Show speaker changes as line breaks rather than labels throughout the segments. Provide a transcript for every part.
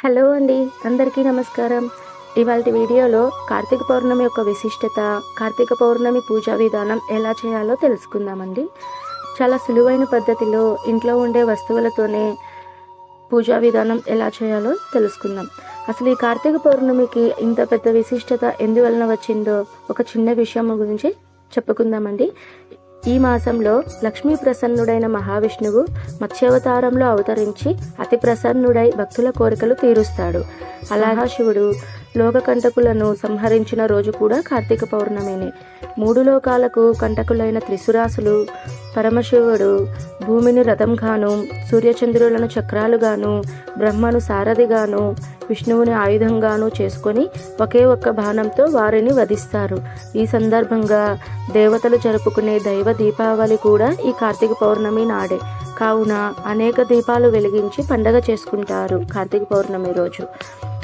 Hello అండి అందరికీ నమస్కారం. ఇవాళ వీడియోలో కార్తీక పౌర్ణమి యొక్క విశిష్టత కార్తీక పౌర్ణమి పూజా విధానం ఎలా చేయాలో తెలుసుకుందామండి. చాలా సులువైన పద్ధతిలో ఇంట్లో ఉండే వస్తువులతోనే పూజా విధానం ఎలా చేయాలో తెలుసుకుందాం. అసలు ఈ కార్తీక పౌర్ణమికి ఇంత పెద్ద విశిష్టత ఎందువలన వచ్చిందో ఒక చిన్న విషయం గురించి చెప్పుకుందామండి. ఈ మాసంలో లక్ష్మీ ప్రసన్నుడైన మహావిష్ణువు మత్స్యావతారంలో అవతరించి అతి ప్రసన్నుడై భక్తుల కోరికలు తీరుస్తాడు. అలాగా శివుడు లోకకంటకులను సంహరించిన రోజు కూడా కార్తీక పౌర్ణమినే. మూడు లోకాలకు కంటకులైన త్రిశురాసులు పరమశివుడు భూమిని రథంగాను సూర్యచంద్రులను చక్రాలుగాను బ్రహ్మను సారథిగాను విష్ణువుని ఆయుధంగాను చేసుకొని ఒకే ఒక్క బాణంతో వారిని వధిస్తారు. ఈ సందర్భంగా దేవతలు జరుపుకునే దైవ దీపావళి కూడా ఈ కార్తీక పౌర్ణమి నాడే. కావున అనేక దీపాలు వెలిగించి పండగ చేసుకుంటారు కార్తీక పౌర్ణమి రోజు.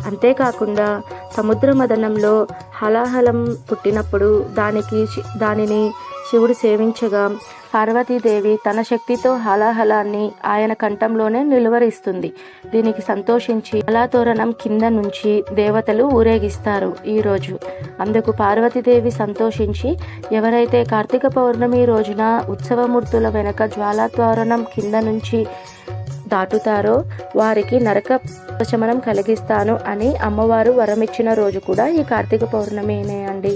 అంతేకాకుండా సముద్ర మదనంలో హలాహలం పుట్టినప్పుడు దానికి దానిని శివుడు సేవించగా పార్వతీదేవి తన శక్తితో హలాహలాన్ని ఆయన కంఠంలోనే నిలువరిస్తుంది. దీనికి సంతోషించి హలాతోరణం కింద నుంచి దేవతలు ఊరేగిస్తారు ఈరోజు అందుకు పార్వతీదేవి సంతోషించి ఎవరైతే కార్తీక పౌర్ణమి రోజున ఉత్సవమూర్తుల వెనక జ్వాలాతోరణం కింద నుంచి దాటుతారో వారికి నరక ఉపశమనం కలిగిస్తాను అని అమ్మవారు వరమిచ్చిన రోజు కూడా ఈ కార్తీక పౌర్ణమినే అండి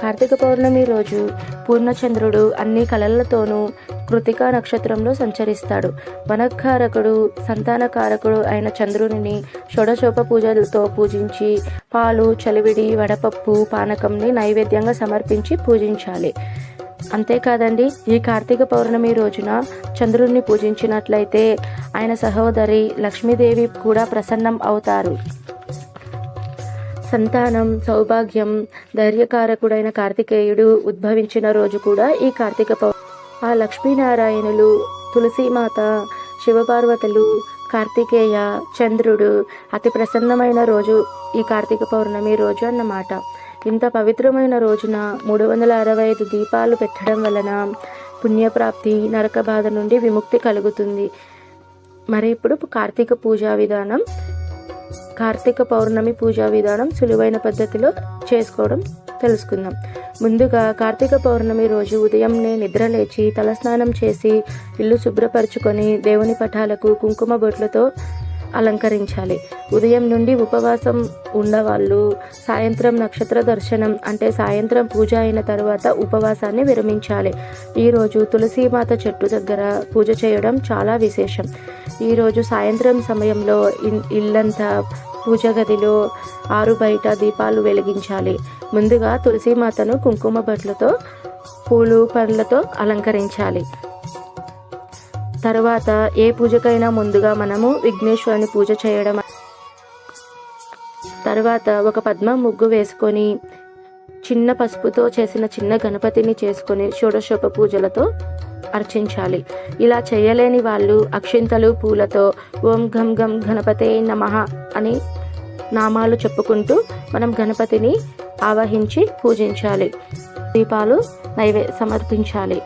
కార్తీక పౌర్ణమి రోజు పూర్ణచంద్రుడు అన్ని కళలతోనూ కృతికా నక్షత్రంలో సంచరిస్తాడు. వనకారకుడు సంతానకారకుడు అయిన చంద్రుని షోడశోప పూజలతో పూజించి పాలు చలివిడి వడపప్పు పానకంని నైవేద్యంగా సమర్పించి పూజించాలి. అంతేకాదండి ఈ కార్తీక పౌర్ణమి రోజున చంద్రుణ్ణి పూజించినట్లయితే ఆయన సహోదరి లక్ష్మీదేవి కూడా ప్రసన్నం అవుతారు. సంతానం సౌభాగ్యం ధైర్యకారకుడైన కార్తికేయుడు ఉద్భవించిన రోజు కూడా ఈ కార్తీక పౌ ఆ లక్ష్మీనారాయణులు తులసీమాత శివపార్వతులు కార్తికేయ చంద్రుడు అతి ప్రసన్నమైన రోజు ఈ కార్తీక పౌర్ణమి రోజు అన్నమాట. ఇంత పవిత్రమైన రోజున మూడు వందల అరవై ఐదు దీపాలు పెట్టడం వలన పుణ్యప్రాప్తి నరక బాధ నుండి విముక్తి కలుగుతుంది. మరి ఇప్పుడు కార్తీక పూజా విధానం. కార్తీక పౌర్ణమి పూజా విధానం సులువైన పద్ధతిలో చేసుకోవడం తెలుసుకుందాం. ముందుగా కార్తీక పౌర్ణమి రోజు ఉదయంనే నిద్రలేచి తలస్నానం చేసి ఇల్లు శుభ్రపరచుకొని దేవుని పటాలకు కుంకుమ బొట్లతో అలంకరించాలి. ఉదయం నుండి ఉపవాసం ఉన్నవాళ్ళు సాయంత్రం నక్షత్ర దర్శనం అంటే సాయంత్రం పూజ అయిన తర్వాత ఉపవాసాన్ని విరమించాలి. ఈరోజు తులసీమాత చెట్టు దగ్గర పూజ చేయడం చాలా విశేషం. ఈరోజు సాయంత్రం సమయంలో ఇల్లంతా పూజ గదిలో ఆరు బయట దీపాలు వెలిగించాలి. ముందుగా తులసీమాతను కుంకుమ బట్లతో పూలు పండ్లతో అలంకరించాలి. తర్వాత ఏ పూజకైనా ముందుగా మనము విఘ్నేశ్వరుని పూజ చేయడం తర్వాత ఒక పద్మ ముగ్గు వేసుకొని చిన్న పసుపుతో చేసిన చిన్న గణపతిని చేసుకొని షోడశోప పూజలతో అర్చించాలి. ఇలా చేయలేని వాళ్ళు అక్షింతలు పూలతో ఓం ఘం ఘం గణపతే నమః అని నామాలు చెప్పుకుంటూ మనం గణపతిని ఆవహించి పూజించాలి. దీపాలు నైవే సమర్పించాలి.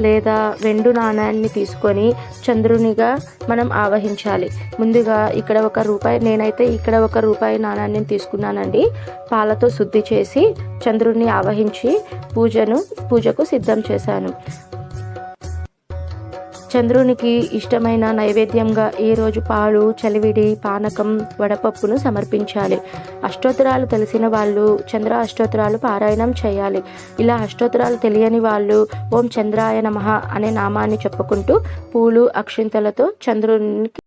లేదా వెండు నాణ్యాన్ని తీసుకొని చంద్రునిగా మనం ఆవహించాలి. ముందుగా ఇక్కడ ఒక రూపాయి నేనైతే ఇక్కడ ఒక రూపాయి నాణ్యాన్ని తీసుకున్నానండి. పాలతో శుద్ధి చేసి చంద్రుడిని ఆవహించి పూజను పూజకు సిద్ధం చేశాను. చంద్రునికి ఇష్టమైన నైవేద్యంగా ఈ రోజు పాలు చలివిడి పానకం వడపప్పును సమర్పించాలి. అష్టోత్తరాలు తెలిసిన వాళ్ళు చంద్ర అష్టోత్తరాలు పారాయణం చేయాలి. ఇలా అష్టోత్తరాలు తెలియని వాళ్ళు ఓం చంద్రాయ నమః అనే నామాన్ని చెప్పుకుంటూ పూలు అక్షింతలతో చంద్రునికి